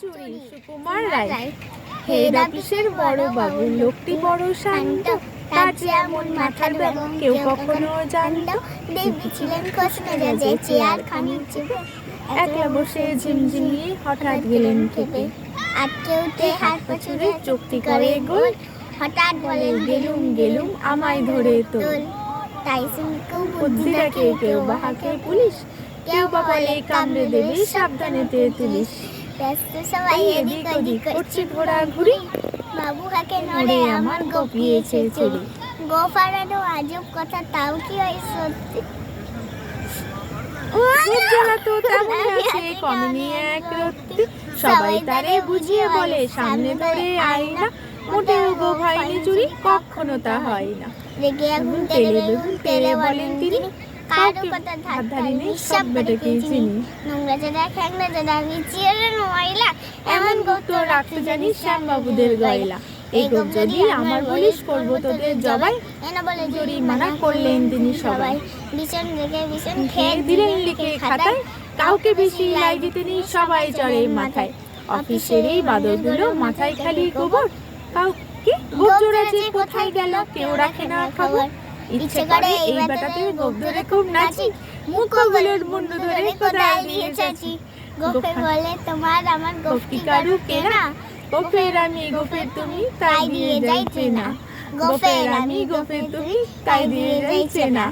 চুরি সুকুমার রায়। হেড অফিসের বড় বাবু লোকটি বড় শান্ত তার যেমন মাথার ব্যাপক কেউ কখনো জানত দেবী ছিলেন খোঁজ মেজাজে চেয়ার খানি চেপে একলা বসে ঝিমঝিমিয়ে হঠাৎ গেলেন খেপে আটকে উঠে হাত পাছুরে চুক্তি করে গোল হঠাৎ বলে গেলুম গেলুম আমায় ধরে তো দোল তাই শুনে কেউ বুদ্ধি রাখে কেউ বাহাকে পুলিশ কেউ বা বলে কামড়ে দেবে সাবধানেতে তুলিস। ব্যস্ত সবাই এদিক ওদিক করছে ঘোরা ঘুরি বাবু হাকে নড়ে আমার গপিয়েছে চুরি। গোফারানো আজব কথা তাও কি হয় সত্যি? সবাই তারে বুঝিয়ে বলে সামনে ধরে আয়না। মোটেও গো ভাইনি চুরি কখনো তা হয় না। রেগে আগুন তেলে বেগুন তেলে বলেন তিনি, কাউকে হাত সব বেটাকেই চিনি। নোংরা যারা মিচিয়ে ময়লা এমন গুপ্ত রাখতে জানিস শ্যামবাবুদের গয়লা। এই গোপ যদি আমার করব তোদের জবাই এনা বলে জরিমানা করলেন তিনি সবাই। ভীষণ রেগে ভীষণ খেয়ে দিলেন লিখে খাতায় কাউকে বেশি লাই দিতেনি সবাই চড়ে মাথায়। অফিসের এই বাদরগুলো মাথায় খালি গোবর। কাউকে গোবজোড়া যে কোথায় গেল কেউ রাখে না খবর। ইচ্ছে করে এই বাটাতে গোপ ধরে খুব নাচি। মুখগুলোর মুন্ডু ধরে কোথায় নিয়ে চাচি গোপে বলে তোমার আমার গোপ গোপ কি কারু কেনা? গোপের আমি গোফের তুমি তাই দিয়ে যাইছে না গোপের আমি গোফের তুমি তাই দিয়ে যাইছে না